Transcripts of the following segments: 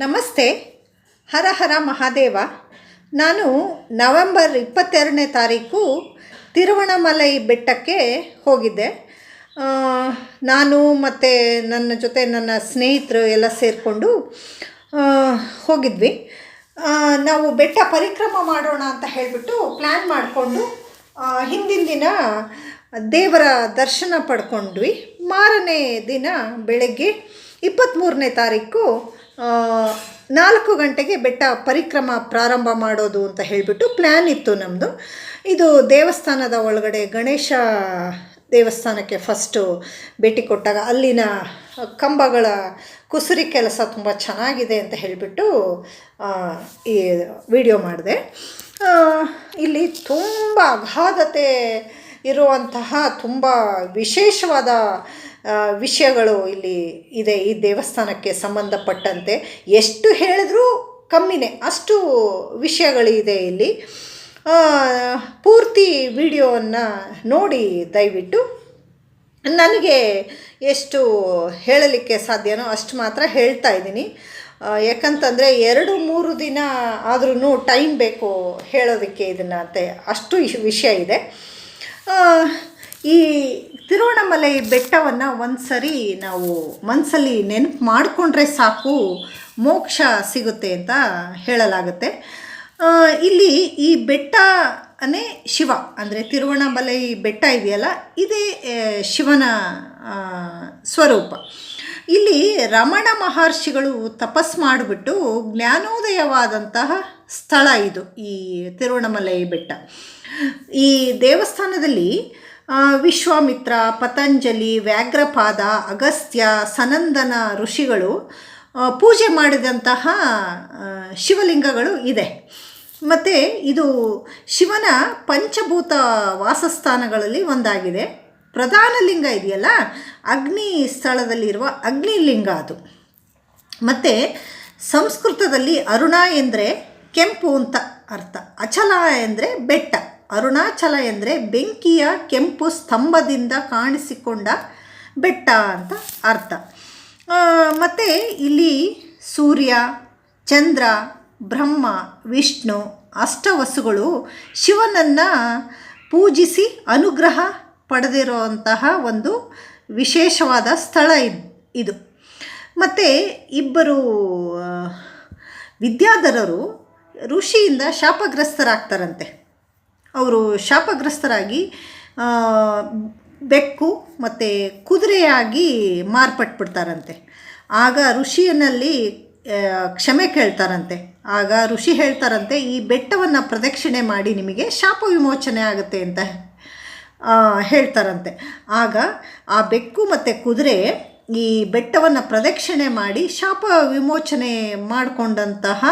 ನಮಸ್ತೆ. ಹರ ಹರ ಮಹಾದೇವ. ನಾನು ನವೆಂಬರ್ ಇಪ್ಪತ್ತೆರಡನೇ ತಾರೀಕು ತಿರುವಣಮಲೈ ಬೆಟ್ಟಕ್ಕೆ ಹೋಗಿದ್ದೆ. ನಾನು ಮತ್ತು ನನ್ನ ಜೊತೆ ನನ್ನ ಸ್ನೇಹಿತರು ಎಲ್ಲ ಸೇರಿಕೊಂಡು ಹೋಗಿದ್ವಿ. ನಾವು ಬೆಟ್ಟ ಪರಿಕ್ರಮ ಮಾಡೋಣ ಅಂತ ಹೇಳಿಬಿಟ್ಟು ಪ್ಲ್ಯಾನ್ ಮಾಡಿಕೊಂಡು ಹಿಂದಿನ ದಿನ ದೇವರ ದರ್ಶನ ಪಡ್ಕೊಂಡ್ವಿ. ಮಾರನೇ ದಿನ ಬೆಳಗ್ಗೆ ಇಪ್ಪತ್ತ್ಮೂರನೇ ತಾರೀಕು ನಾಲ್ಕು ಗಂಟೆಗೆ ಬೆಟ್ಟ ಪರಿಕ್ರಮ ಪ್ರಾರಂಭ ಮಾಡೋದು ಅಂತ ಹೇಳಿಬಿಟ್ಟು ಪ್ಲ್ಯಾನ್ ಇತ್ತು ನಮ್ಮದು ಇದು ದೇವಸ್ಥಾನದ ಒಳಗಡೆ ಗಣೇಶ ದೇವಸ್ಥಾನಕ್ಕೆ ಫಸ್ಟು ಭೇಟಿ ಕೊಟ್ಟಾಗ ಅಲ್ಲಿನ ಕಂಬಗಳ ಕುಸುರಿ ಕೆಲಸ ತುಂಬ ಚೆನ್ನಾಗಿದೆ ಅಂತ ಹೇಳಿಬಿಟ್ಟು ಈ ವಿಡಿಯೋ ಮಾಡಿದೆ. ಇಲ್ಲಿ ತುಂಬ ಅಗಾಧತೆ ಇರುವಂತಹ ತುಂಬ ವಿಶೇಷವಾದ ವಿಷಯಗಳು ಇಲ್ಲಿ ಇದೆ ಈ ದೇವಸ್ಥಾನಕ್ಕೆ ಸಂಬಂಧಪಟ್ಟಂತೆ. ಎಷ್ಟು ಹೇಳಿದ್ರೂ ಕಮ್ಮಿನೇ, ಅಷ್ಟು ವಿಷಯಗಳಿದೆ ಇಲ್ಲಿ. ಪೂರ್ತಿ ವಿಡಿಯೋವನ್ನು ನೋಡಿ ದಯವಿಟ್ಟು. ನನಗೆ ಎಷ್ಟು ಹೇಳಲಿಕ್ಕೆ ಸಾಧ್ಯನೋ ಅಷ್ಟು ಮಾತ್ರ ಹೇಳ್ತಾ ಇದ್ದೀನಿ. ಯಾಕಂತಂದರೆ ಎರಡು ಮೂರು ದಿನ ಆದ್ರೂ ಟೈಮ್ ಬೇಕು ಹೇಳೋದಕ್ಕೆ ಇದನ್ನು ಅಂತ ಅಷ್ಟು ವಿಷಯ ಇದೆ. ಈ ತಿರುವಣ್ಣಮಲೈ ಬೆಟ್ಟವನ್ನು ಒಂದು ಸರಿ ನಾವು ಮನಸ್ಸಲ್ಲಿ ನೆನಪು ಮಾಡಿಕೊಂಡ್ರೆ ಸಾಕು, ಮೋಕ್ಷ ಸಿಗುತ್ತೆ ಅಂತ ಹೇಳಲಾಗುತ್ತೆ. ಇಲ್ಲಿ ಈ ಬೆಟ್ಟನೇ ಶಿವ, ಅಂದರೆ ತಿರುವಣ್ಣಮಲೈ ಬೆಟ್ಟ ಇದೆಯಲ್ಲ, ಇದೇ ಶಿವನ ಸ್ವರೂಪ. ಇಲ್ಲಿ ರಮಣ ಮಹರ್ಷಿಗಳು ತಪಸ್ ಮಾಡಿಬಿಟ್ಟು ಜ್ಞಾನೋದಯವಾದಂತಹ ಸ್ಥಳ ಇದು ಈ ತಿರುವಣ್ಣಮಲೈ ಬೆಟ್ಟ. ಈ ದೇವಸ್ಥಾನದಲ್ಲಿ ವಿಶ್ವಾಮಿತ್ರ, ಪತಂಜಲಿ, ವ್ಯಾಘ್ರಪಾದ, ಅಗಸ್ತ್ಯ, ಸನಂದನ ಋಷಿಗಳು ಪೂಜೆ ಮಾಡಿದಂತಹ ಶಿವಲಿಂಗಗಳು ಇದೆ. ಮತ್ತು ಇದು ಶಿವನ ಪಂಚಭೂತ ವಾಸಸ್ಥಾನಗಳಲ್ಲಿ ಒಂದಾಗಿದೆ. ಪ್ರಧಾನ ಲಿಂಗ ಇದೆಯಲ್ಲ, ಅಗ್ನಿ ಸ್ಥಳದಲ್ಲಿರುವ ಅಗ್ನಿಲಿಂಗ ಅದು. ಮತ್ತು ಸಂಸ್ಕೃತದಲ್ಲಿ ಅರುಣ ಎಂದರೆ ಕೆಂಪು ಅಂತ ಅರ್ಥ, ಅಚಲ ಎಂದರೆ ಬೆಟ್ಟ. ಅರುಣಾಚಲ ಎಂದರೆ ಬೆಂಕಿಯ ಕೆಂಪು ಸ್ತಂಭದಿಂದ ಕಾಣಿಸಿಕೊಂಡ ಬೆಟ್ಟ ಅಂತ ಅರ್ಥ. ಮತ್ತು ಇಲ್ಲಿ ಸೂರ್ಯ, ಚಂದ್ರ, ಬ್ರಹ್ಮ, ವಿಷ್ಣು, ಅಷ್ಟವಸುಗಳು ಶಿವನನ್ನು ಪೂಜಿಸಿ ಅನುಗ್ರಹ ಪಡೆದಿರುವಂತಹ ಒಂದು ವಿಶೇಷವಾದ ಸ್ಥಳ ಇದ್- ಮತ್ತು ಇಬ್ಬರು ವಿದ್ಯಾಧರರು ಋಷಿಯಿಂದ ಶಾಪಗ್ರಸ್ತರಾಗ್ತಾರಂತೆ. ಅವರು ಶಾಪಗ್ರಸ್ತರಾಗಿ ಬೆಕ್ಕು ಮತ್ತು ಕುದುರೆಯಾಗಿ ಮಾರ್ಪಟ್ಬಿಡ್ತಾರಂತೆ. ಆಗ ಋಷಿಯನಲ್ಲಿ ಕ್ಷಮೆ ಕೇಳ್ತಾರಂತೆ. ಆಗ ಋಷಿ ಹೇಳ್ತಾರಂತೆ, ಈ ಬೆಟ್ಟವನ್ನು ಪ್ರದಕ್ಷಿಣೆ ಮಾಡಿ ನಿಮಗೆ ಶಾಪ ವಿಮೋಚನೆ ಆಗುತ್ತೆ ಅಂತ ಹೇಳ್ತಾರಂತೆ. ಆಗ ಆ ಬೆಕ್ಕು ಮತ್ತು ಕುದುರೆ ಈ ಬೆಟ್ಟವನ್ನು ಪ್ರದಕ್ಷಿಣೆ ಮಾಡಿ ಶಾಪ ವಿಮೋಚನೆ ಮಾಡಿಕೊಂಡಂತಹ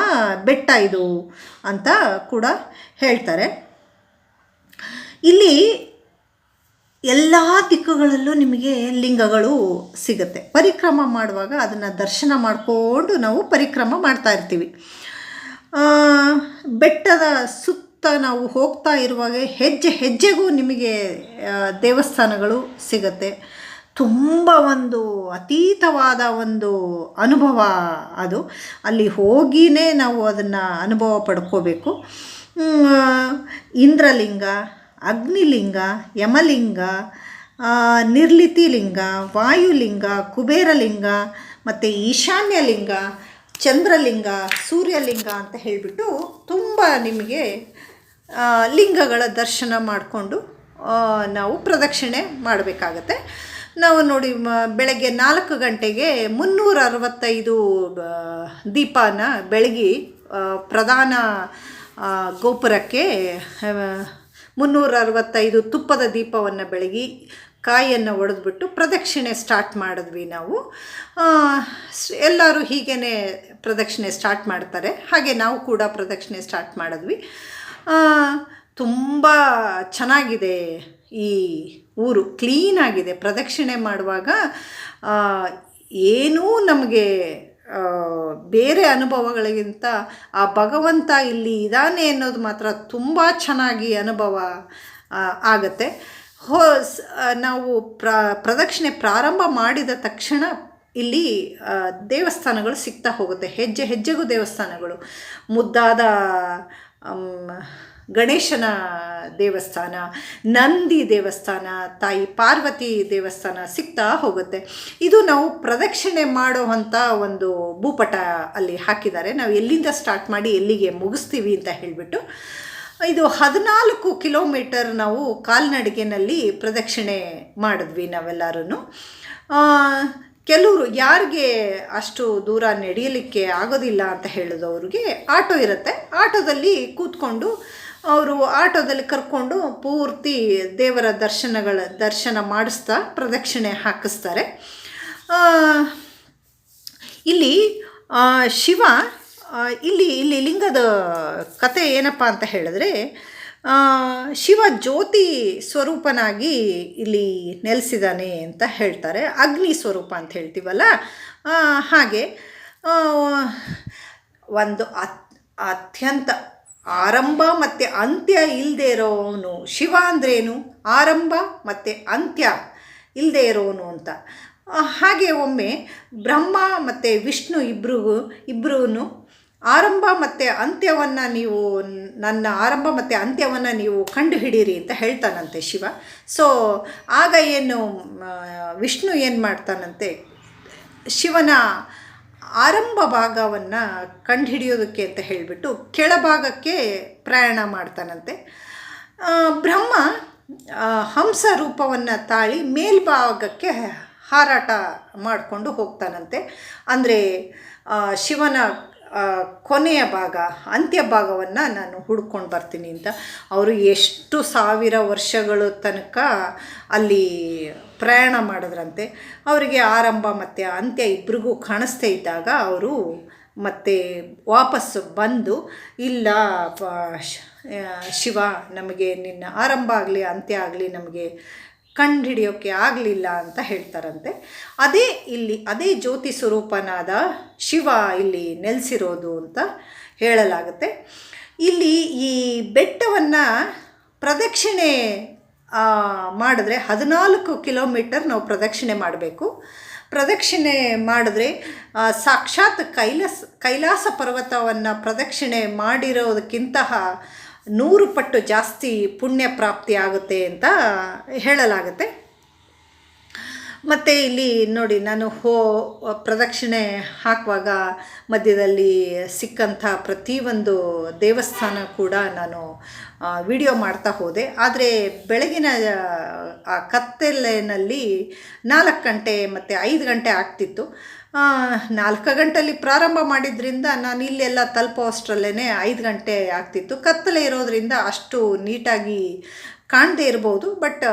ಬೆಟ್ಟ ಇದು ಅಂತ ಕೂಡ ಹೇಳ್ತಾರೆ. ಇಲ್ಲಿ ಎಲ್ಲ ದಿಕ್ಕುಗಳಲ್ಲೂ ನಿಮಗೆ ಲಿಂಗಗಳು ಸಿಗುತ್ತೆ. ಪರಿಕ್ರಮ ಮಾಡುವಾಗ ಅದನ್ನು ದರ್ಶನ ಮಾಡಿಕೊಂಡು ನಾವು ಪರಿಕ್ರಮ ಮಾಡ್ತಾ ಇರ್ತೀವಿ. ಬೆಟ್ಟದ ಸುತ್ತ ನಾವು ಹೋಗ್ತಾ ಇರುವಾಗ ಹೆಜ್ಜೆ ಹೆಜ್ಜೆಗೂ ನಿಮಗೆ ದೇವಸ್ಥಾನಗಳು ಸಿಗುತ್ತೆ. ತುಂಬ ಒಂದು ಅತೀತವಾದ ಒಂದು ಅನುಭವ ಅದು. ಅಲ್ಲಿ ಹೋಗಿಯೇ ನಾವು ಅದನ್ನು ಅನುಭವ ಪಡ್ಕೋಬೇಕು. ಇಂದ್ರಲಿಂಗ ಅಗ್ನಿಲಿಂಗ, ಯಮಲಿಂಗ ನಿರ್ಲಿತಿಲಿಂಗ, ವಾಯುಲಿಂಗ, ಕುಬೇರಲಿಂಗ, ಮತ್ತು ಈಶಾನ್ಯಲಿಂಗ, ಚಂದ್ರಲಿಂಗ, ಸೂರ್ಯಲಿಂಗ ಅಂತ ಹೇಳಿಬಿಟ್ಟು ತುಂಬ ನಿಮಗೆ ಲಿಂಗಗಳ ದರ್ಶನ ಮಾಡಿಕೊಂಡು ನಾವು ಪ್ರದಕ್ಷಿಣೆ ಮಾಡಬೇಕಾಗತ್ತೆ. ನಾವು ನೋಡಿ ಬೆಳಗ್ಗೆ ನಾಲ್ಕು ಗಂಟೆಗೆ ಮುನ್ನೂರ ಅರವತ್ತೈದು ದೀಪನ ಬೆಳಗಿ ಪ್ರಧಾನ ಗೋಪುರಕ್ಕೆ ಮುನ್ನೂರ ಅರವತ್ತೈದು ತುಪ್ಪದ ದೀಪವನ್ನು ಬೆಳಗಿ ಕಾಯನ್ನು ಒಡೆದ್ಬಿಟ್ಟು ಪ್ರದಕ್ಷಿಣೆ ಸ್ಟಾರ್ಟ್ ಮಾಡಿದ್ವಿ ನಾವು. ಎಲ್ಲರೂ ಹೀಗೇ ಪ್ರದಕ್ಷಿಣೆ ಸ್ಟಾರ್ಟ್ ಮಾಡ್ತಾರೆ. ಹಾಗೆ ನಾವು ಕೂಡ ಪ್ರದಕ್ಷಿಣೆ ಸ್ಟಾರ್ಟ್ ಮಾಡಿದ್ವಿ. ತುಂಬ ಚೆನ್ನಾಗಿದೆ ಈ ಊರು. ಕ್ಲೀನಾಗಿದೆ ಪ್ರದಕ್ಷಿಣೆ ಮಾಡುವಾಗ ಏನೂ ನಮಗೆ ಬೇರೆ ಅನುಭವಗಳಿಗಿಂತ ಆ ಭಗವಂತ ಇಲ್ಲಿ ಇದ್ದಾನೆ ಅನ್ನೋದು ಮಾತ್ರ ತುಂಬ ಚೆನ್ನಾಗಿ ಅನುಭವ ಆಗತ್ತೆ. ಹೋ ನಾವು ಪ್ರ, ಪ್ರದಕ್ಷಿಣೆ ಪ್ರಾರಂಭ ಮಾಡಿದ ತಕ್ಷಣ ಇಲ್ಲಿ ದೇವಸ್ಥಾನಗಳು ಸಿಗ್ತಾ ಹೋಗುತ್ತೆ. ಹೆಜ್ಜೆ, ಹೆಜ್ಜೆಗೂ ದೇವಸ್ಥಾನಗಳು. ಮುದ್ದಾದ ಗಣೇಶನ ದೇವಸ್ಥಾನ, ನಂದಿ ದೇವಸ್ಥಾನ, ತಾಯಿ ಪಾರ್ವತಿ ದೇವಸ್ಥಾನ ಸಿಗ್ತಾ ಹೋಗುತ್ತೆ. ಇದು ನಾವು ಪ್ರದಕ್ಷಿಣೆ ಮಾಡುವಂಥ ಒಂದು ಭೂಪಟ ಅಲ್ಲಿ ಹಾಕಿದ್ದಾರೆ. ನಾವು ಎಲ್ಲಿಂದ ಸ್ಟಾರ್ಟ್ ಮಾಡಿ ಎಲ್ಲಿಗೆ ಮುಗಿಸ್ತೀವಿ ಅಂತ ಹೇಳಿಬಿಟ್ಟು, ಇದು ಹದಿನಾಲ್ಕು ಕಿಲೋಮೀಟರ್ ನಾವು ಕಾಲ್ನಡಿಗೆನಲ್ಲಿ ಪ್ರದಕ್ಷಿಣೆ ಮಾಡಿದ್ವಿ ನಾವೆಲ್ಲರೂ ಕೆಲವರು ಯಾರಿಗೆ ಅಷ್ಟು ದೂರ ನಡೆಯಲಿಕ್ಕೆ ಆಗೋದಿಲ್ಲ ಅಂತ ಹೇಳಿದವ್ರಿಗೆ ಆಟೋ ಇರುತ್ತೆ. ಆಟೋದಲ್ಲಿ ಕೂತ್ಕೊಂಡು ಅವರು ಆಟೋದಲ್ಲಿ ಕರ್ಕೊಂಡು ಪೂರ್ತಿ ದೇವರ ದರ್ಶನಗಳ ದರ್ಶನ ಮಾಡಿಸ್ತಾ ಪ್ರದಕ್ಷಿಣೆ ಹಾಕಿಸ್ತಾರೆ. ಇಲ್ಲಿ ಶಿವ ಇಲ್ಲಿ ಇಲ್ಲಿ ಲಿಂಗದ ಕತೆ ಏನಪ್ಪ ಅಂತ ಹೇಳಿದ್ರೆ ಶಿವ ಜ್ಯೋತಿ ಸ್ವರೂಪನಾಗಿ ಇಲ್ಲಿ ನೆಲೆಸಿದ್ದಾನೆ ಅಂತ ಹೇಳ್ತಾರೆ. ಅಗ್ನಿ ಸ್ವರೂಪ ಅಂತ ಹೇಳ್ತೀವಲ್ಲ? ಹಾಗೆ ಒಂದು ಅತ್, ಅತ್ಯಂತ ಆರಂಭ ಮತ್ತು ಅಂತ್ಯ ಇಲ್ಲದೆ ಇರೋವನು ಶಿವ ಅಂದ್ರೇನು? ಆರಂಭ ಮತ್ತು ಅಂತ್ಯ ಇಲ್ಲದೆ ಇರೋನು ಅಂತ. ಹಾಗೆ ಒಮ್ಮೆ ಬ್ರಹ್ಮ ಮತ್ತು ವಿಷ್ಣು ಇಬ್ಬರಿಗೂ ಇಬ್ಬರೂ ಆರಂಭ ಮತ್ತು ಅಂತ್ಯವನ್ನು ನೀವು ನನ್ನ ಆರಂಭ ಮತ್ತು ಅಂತ್ಯವನ್ನು ನೀವು ಕಂಡುಹಿಡೀರಿ ಅಂತ ಹೇಳ್ತಾನಂತೆ ಶಿವ. ಸೊ ಆಗ ಏನು ವಿಷ್ಣು ಏನು ಮಾಡ್ತಾನಂತೆ? ಶಿವನ ಆರಂಭ ಭಾಗವನ್ನು ಕಂಡುಹಿಡಿಯೋದಕ್ಕೆ ಅಂತ ಹೇಳಿಬಿಟ್ಟು ಕೆಳಭಾಗಕ್ಕೆ ಪ್ರಯಾಣ ಮಾಡ್ತಾನಂತೆ. ಬ್ರಹ್ಮ ಹಂಸ ರೂಪವನ್ನು ತಾಳಿ ಮೇಲ್ಭಾಗಕ್ಕೆ ಹಾರಾಟ ಮಾಡಿಕೊಂಡು ಹೋಗ್ತಾನಂತೆ. ಅಂದರೆ ಶಿವನ ಕೊನೆಯ ಭಾಗ, ಅಂತ್ಯ ಭಾಗವನ್ನು ನಾನು ಹುಡ್ಕೊಂಡು ಬರ್ತೀನಿ ಅಂತ. ಅವರು ಎಷ್ಟು ಸಾವಿರ ವರ್ಷಗಳ ತನಕ ಅಲ್ಲಿ ಪ್ರಯಾಣ ಮಾಡಿದ್ರಂತೆ. ಅವರಿಗೆ ಆರಂಭ ಮತ್ತು ಅಂತ್ಯ ಇಬ್ರಿಗೂ ಕಾಣಿಸ್ತಾ ಇದ್ದಾಗ ಅವರು ಮತ್ತೆ ವಾಪಸ್ಸು ಬಂದು, ಇಲ್ಲ ಶಿವ, ನಮಗೆ ನಿನ್ನ ಆರಂಭ ಆಗಲಿ, ಅಂತ್ಯ ಆಗಲಿ, ನಮಗೆ ಕಂಡುಹಿಡಿಯೋಕ್ಕೆ ಆಗಲಿಲ್ಲ ಅಂತ ಹೇಳ್ತಾರಂತೆ. ಅದೇ ಇಲ್ಲಿ, ಅದೇ ಜ್ಯೋತಿ ಸ್ವರೂಪನಾದ ಶಿವ ಇಲ್ಲಿ ನೆಲೆಸಿರೋದು ಅಂತ ಹೇಳಲಾಗುತ್ತೆ. ಇಲ್ಲಿ ಈ ಬೆಟ್ಟವನ್ನು ಪ್ರದಕ್ಷಿಣೆ ಮಾಡಿದ್ರೆ ಹದಿನಾಲ್ಕು ಕಿಲೋಮೀಟರ್ ನಾವು ಪ್ರದಕ್ಷಿಣೆ ಮಾಡಬೇಕು. ಪ್ರದಕ್ಷಿಣೆ ಮಾಡಿದ್ರೆ ಸಾಕ್ಷಾತ್ ಕೈಲಾಸ ಕೈಲಾಸ ಪರ್ವತವನ್ನು ಪ್ರದಕ್ಷಿಣೆ ಮಾಡಿರೋದಕ್ಕಿಂತಹ ನೂರು ಪಟ್ಟು ಜಾಸ್ತಿ ಪುಣ್ಯ ಪ್ರಾಪ್ತಿ ಆಗುತ್ತೆ ಅಂತ ಹೇಳಲಾಗುತ್ತೆ. ಮತ್ತು ಇಲ್ಲಿ ನೋಡಿ, ನಾನು ಹೋ, ಪ್ರದಕ್ಷಿಣೆ ಹಾಕುವಾಗ ಮಧ್ಯದಲ್ಲಿ ಸಿಕ್ಕಂಥ ಪ್ರತಿಯೊಂದು ದೇವಸ್ಥಾನ ಕೂಡ ನಾನು ವಿಡಿಯೋ ಮಾಡ್ತಾ ಹೋದೆ. ಆದರೆ ಬೆಳಗಿನ, ಆ, ಕತ್ತಲೆನಲ್ಲಿ ನಾಲ್ಕು ಗಂಟೆ ಮತ್ತು ಐದು ಗಂಟೆ ಆಗ್ತಿತ್ತು. ನಾಲ್ಕು ಗಂಟೆಯಲ್ಲಿ ಪ್ರಾರಂಭ ಮಾಡಿದ್ರಿಂದ ನಾನು ಇಲ್ಲೆಲ್ಲ ತಲುಪೋ ಅಷ್ಟರಲ್ಲೇ ಐದು ಗಂಟೆ ಆಗ್ತಿತ್ತು. ಕತ್ತಲೆ ಇರೋದರಿಂದ ಅಷ್ಟು ನೀಟಾಗಿ ಕಾಣದೇ ಇರ್ಬೋದು, ಬಟ್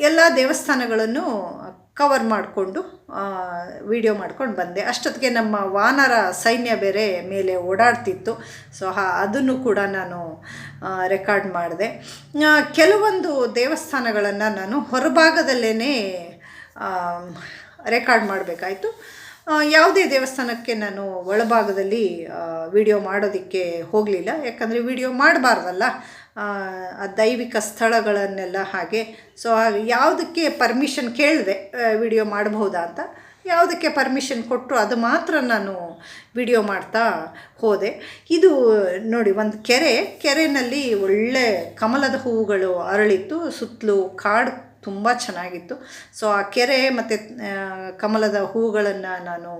ಎಲ್ಲ ದೇವಸ್ಥಾನಗಳನ್ನು ಕವರ್ ಮಾಡಿಕೊಂಡು ವಿಡಿಯೋ ಮಾಡ್ಕೊಂಡು ಬಂದೆ. ಅಷ್ಟೊತ್ತಿಗೆ ನಮ್ಮ ವಾನರ ಸೈನ್ಯ ಬೇರೆ ಮೇಲೆ ಓಡಾಡ್ತಿತ್ತು. ಸೊ, ಹಾ, ಅದನ್ನು ಕೂಡ ನಾನು ರೆಕಾರ್ಡ್ ಮಾಡಿದೆ. ಕೆಲವೊಂದು ದೇವಸ್ಥಾನಗಳನ್ನು ನಾನು ಹೊರಭಾಗದಲ್ಲೇ ರೆಕಾರ್ಡ್ ಮಾಡಬೇಕಾಯಿತು. ಯಾವುದೇ ದೇವಸ್ಥಾನಕ್ಕೆ ನಾನು ಒಳಭಾಗದಲ್ಲಿ ವಿಡಿಯೋ ಮಾಡೋದಕ್ಕೆ ಹೋಗಲಿಲ್ಲ. ಯಾಕಂದರೆ ವಿಡಿಯೋ ಮಾಡಬಾರ್ದಲ್ಲ. ಆ ದೈವಿಕ ಸ್ಥಳಗಳನ್ನೆಲ್ಲ ಹಾಗೆ. ಸೊ ಯಾವುದಕ್ಕೆ ಪರ್ಮಿಷನ್ ಕೇಳಿದೆ ವಿಡಿಯೋ ಮಾಡಬಹುದಾ ಅಂತ. ಯಾವುದಕ್ಕೆ ಪರ್ಮಿಷನ್ ಕೊಟ್ಟರು ಅದು ಮಾತ್ರ ನಾನು ವಿಡಿಯೋ ಮಾಡ್ತಾ ಹೋದೆ. ಇದು ನೋಡಿ, ಒಂದು ಕೆರೆ. ಕೆರೆಯಲ್ಲಿ ಒಳ್ಳೆ ಕಮಲದ ಹೂವುಗಳು ಅರಳಿತ್ತು. ಸುತ್ತಲೂ ಕಾಡು ತುಂಬ ಚೆನ್ನಾಗಿತ್ತು. ಸೊ ಆ ಕೆರೆ ಮತ್ತು ಕಮಲದ ಹೂಗಳನ್ನು ನಾನು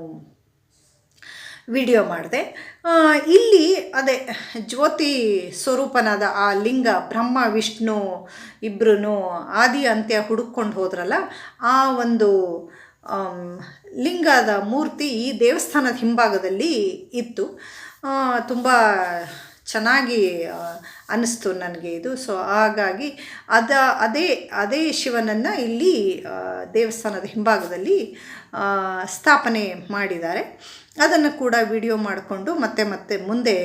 ವಿಡಿಯೋ ಮಾಡಿದೆ. ಇಲ್ಲಿ ಅದೇ ಜ್ಯೋತಿ ಸ್ವರೂಪನಾದ ಆ ಲಿಂಗ ಬ್ರಹ್ಮ, ವಿಷ್ಣು ಇಬ್ಬರೂ ಆದಿ, ಅಂತ್ಯ ಹುಡುಕೊಂಡು ಹೋದ್ರಲ್ಲ, ಆ ಒಂದು ಲಿಂಗದ ಮೂರ್ತಿ ಈ ದೇವಸ್ಥಾನದ ಹಿಂಭಾಗದಲ್ಲಿ ಇತ್ತು. ತುಂಬ ಚೆನ್ನಾಗಿ ಅನ್ನಿಸ್ತು ನನಗೆ ಇದು. ಸೊ ಹಾಗಾಗಿ ಅದ, ಅದೇ ಅದೇ ಶಿವನನ್ನು ಇಲ್ಲಿ ದೇವಸ್ಥಾನದ ಹಿಂಭಾಗದಲ್ಲಿ ಸ್ಥಾಪನೆ ಮಾಡಿದ್ದಾರೆ. ಅದನ್ನು ಕೂಡ ವಿಡಿಯೋ ಮಾಡಿಕೊಂಡು ಮತ್ತೆ ಮತ್ತೆ ಮುಂದೆ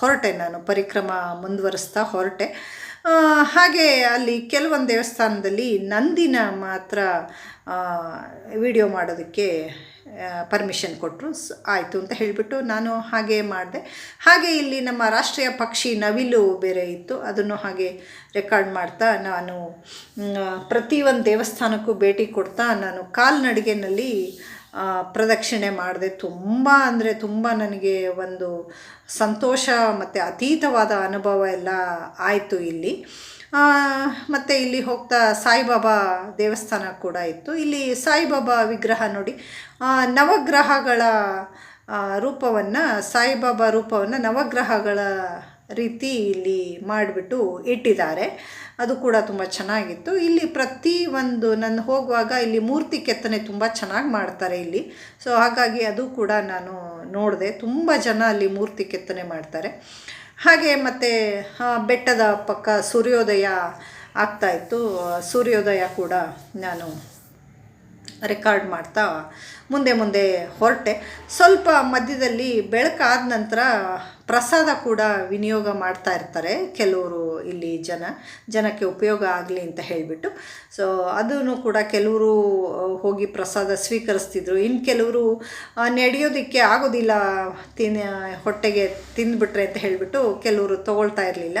ಹೊರಟೆ ನಾನು. ಪರಿಕ್ರಮ ಮುಂದುವರಿಸ್ತಾ ಹೊರಟೆ. ಹಾಗೆ ಅಲ್ಲಿ ಕೆಲವೊಂದು ದೇವಸ್ಥಾನದಲ್ಲಿ ನಂದಿನ ಮಾತ್ರ ವಿಡಿಯೋ ಮಾಡೋದಕ್ಕೆ ಪರ್ಮಿಷನ್ ಕೊಟ್ಟರು ಆಯಿತು ಅಂತ ಹೇಳಿಬಿಟ್ಟು ನಾನು ಹಾಗೆ ಮಾಡಿದೆ. ಹಾಗೆ ಇಲ್ಲಿ ನಮ್ಮ ರಾಷ್ಟ್ರೀಯ ಪಕ್ಷಿ ನವಿಲು ಬೇರೆ ಇತ್ತು. ಅದನ್ನು ಹಾಗೆ ರೆಕಾರ್ಡ್ ಮಾಡ್ತಾ ನಾನು ಪ್ರತಿಯೊಂದು ದೇವಸ್ಥಾನಕ್ಕೂ ಭೇಟಿ ಕೊಡ್ತಾ ನಾನು ಕಾಲ್ನಡಿಗೆನಲ್ಲಿ ಪ್ರದಕ್ಷಿಣೆ ಮಾಡಿದೆ. ತುಂಬ ಅಂದರೆ ತುಂಬ ನನಗೆ ಒಂದು ಸಂತೋಷ ಮತ್ತು ಅತೀತವಾದ ಅನುಭವ ಎಲ್ಲ ಆಯಿತು ಇಲ್ಲಿ. ಮತ್ತು ಇಲ್ಲಿ ಹೋಗ್ತಾ ಸಾಯಿಬಾಬಾ ದೇವಸ್ಥಾನ ಕೂಡ ಇತ್ತು. ಇಲ್ಲಿ ಸಾಯಿಬಾಬಾ ವಿಗ್ರಹ ನೋಡಿ ನವಗ್ರಹಗಳ ರೂಪವನ್ನು, ಸಾಯಿಬಾಬಾ ರೂಪವನ್ನು ನವಗ್ರಹಗಳ ರೀತಿ ಇಲ್ಲಿ ಮಾಡಿಬಿಟ್ಟು ಇಟ್ಟಿದ್ದಾರೆ. ಅದು ಕೂಡ ತುಂಬ ಚೆನ್ನಾಗಿತ್ತು. ಇಲ್ಲಿ ಪ್ರತಿ ಒಂದು ನಾನು ಹೋಗುವಾಗ ಇಲ್ಲಿ ಮೂರ್ತಿ ಕೆತ್ತನೆ ತುಂಬ ಚೆನ್ನಾಗಿ ಮಾಡ್ತಾರೆ ಇಲ್ಲಿ. ಸೊ ಹಾಗಾಗಿ ಅದು ಕೂಡ ನಾನು ನೋಡಿದೆ. ತುಂಬ ಜನ ಅಲ್ಲಿ ಮೂರ್ತಿ ಕೆತ್ತನೆ ಮಾಡ್ತಾರೆ. ಹಾಗೆ ಮತ್ತು ಬೆಟ್ಟದ ಪಕ್ಕ ಸೂರ್ಯೋದಯ ಆಗ್ತಾಯಿತ್ತು ಸೂರ್ಯೋದಯ ಕೂಡ ನಾನು ರೆಕಾರ್ಡ್ ಮಾಡ್ತಾ ಮುಂದೆ ಮುಂದೆ ಹೊರಟೆ. ಸ್ವಲ್ಪ ಮಧ್ಯದಲ್ಲಿ ಬೆಳಕಾದ ನಂತರ ಪ್ರಸಾದ ಕೂಡ ವಿನಿಯೋಗ ಮಾಡ್ತಾ ಇರ್ತಾರೆ ಕೆಲವರು ಇಲ್ಲಿ ಜನ, ಜನಕ್ಕೆ ಉಪಯೋಗ ಆಗಲಿ ಅಂತ ಹೇಳಿಬಿಟ್ಟು. ಸೊ ಅದನ್ನು ಕೂಡ ಕೆಲವರು ಹೋಗಿ ಪ್ರಸಾದ ಸ್ವೀಕರಿಸ್ತಿದ್ರು. ಇನ್ನು ಕೆಲವರು ನಡೆಯೋದಕ್ಕೆ ಆಗೋದಿಲ್ಲ ತಿನ್ನ ಹೊಟ್ಟೆಗೆ ತಿಂದುಬಿಟ್ರೆ ಅಂತ ಹೇಳಿಬಿಟ್ಟು ಕೆಲವರು ತಗೊಳ್ತಾ ಇರಲಿಲ್ಲ.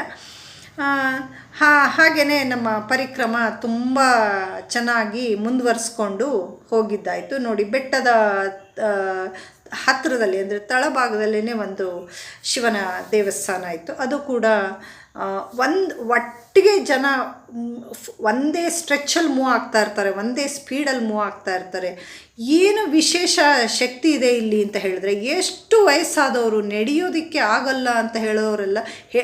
ಹಾ ಹಾಗೆಯೇ ನಮ್ಮ ಪರಿಕ್ರಮ ತುಂಬ ಚೆನ್ನಾಗಿ ಮುಂದುವರಿಸ್ಕೊಂಡು ಹೋಗಿದ್ದಾಯಿತು. ನೋಡಿ, ಬೆಟ್ಟದ ಹತ್ತಿರದಲ್ಲಿ ಅಂದರೆ ತಳಭಾಗದಲ್ಲೇ ಒಂದು ಶಿವನ ದೇವಸ್ಥಾನ ಇತ್ತು. ಅದು ಕೂಡ ಒಂದು ಒಟ್ಟಿಗೆ ಜನ ಒಂದೇ ಸ್ಟ್ರೆಚ್ಚಲ್ಲಿ ಮೂವ್ ಆಗ್ತಾ ಇರ್ತಾರೆ, ಒಂದೇ ಸ್ಪೀಡಲ್ಲಿ ಮೂವ್ ಆಗ್ತಾ ಇರ್ತಾರೆ. ಏನು ವಿಶೇಷ ಶಕ್ತಿ ಇದೆ ಇಲ್ಲಿ ಅಂತ ಹೇಳಿದ್ರೆ, ಎಷ್ಟು ವಯಸ್ಸಾದವರು ನಡೆಯೋದಕ್ಕೆ ಆಗಲ್ಲ ಅಂತ ಹೇಳೋರೆಲ್ಲ ಹೇ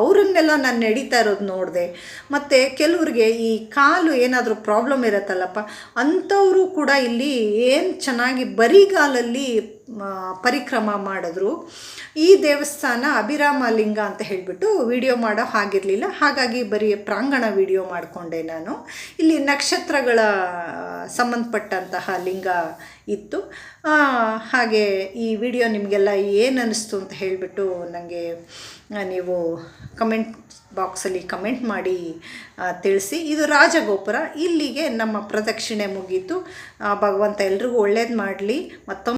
ಅವರನ್ನೆಲ್ಲ ನಾನು ನಡೀತಾ ಇರೋದು ನೋಡಿದೆ. ಮತ್ತು ಕೆಲವ್ರಿಗೆ ಈ ಕಾಲು ಏನಾದರೂ ಪ್ರಾಬ್ಲಮ್ ಇರುತ್ತಲ್ಲಪ್ಪ, ಅಂಥವರು ಕೂಡ ಇಲ್ಲಿ ಏನು ಚೆನ್ನಾಗಿ ಬರಿಗಾಲಲ್ಲಿ ಪರಿಕ್ರಮ ಮಾಡಿದ್ರು. ಈ ದೇವಸ್ಥಾನ ಅಭಿರಾಮ ಲಿಂಗ ಅಂತ ಹೇಳಿಬಿಟ್ಟು ವಿಡಿಯೋ ಮಾಡೋ ಹಾಗಿರಲಿಲ್ಲ. ಹಾಗಾಗಿ ಬರೀ ಪ್ರಾಂಗಣ ವಿಡಿಯೋ ಮಾಡಿಕೊಂಡೆ ನಾನು. ಇಲ್ಲಿ ನಕ್ಷತ್ರಗಳ ಸಂಬಂಧಪಟ್ಟಂತಹ ಲಿಂಗ ಇತ್ತು. ಹಾಗೆ ಈ ವಿಡಿಯೋ ನಿಮಗೆಲ್ಲ ಏನು ಅನ್ನಿಸ್ತು ಅಂತ ಹೇಳಿಬಿಟ್ಟು ನನಗೆ ನೀವು ಕಮೆಂಟ್ ಬಾಕ್ಸಲ್ಲಿ ಕಮೆಂಟ್ ಮಾಡಿ ತಿಳಿಸಿ. ಇದು ರಾಜಗೋಪುರ. ಇಲ್ಲಿಗೆ ನಮ್ಮ ಪ್ರದಕ್ಷಿಣೆ ಮುಗೀತು. ಭಗವಂತ ಎಲ್ರಿಗೂ ಒಳ್ಳೇದು ಮಾಡಲಿ. ಮತ್ತೊಮ್ಮೆ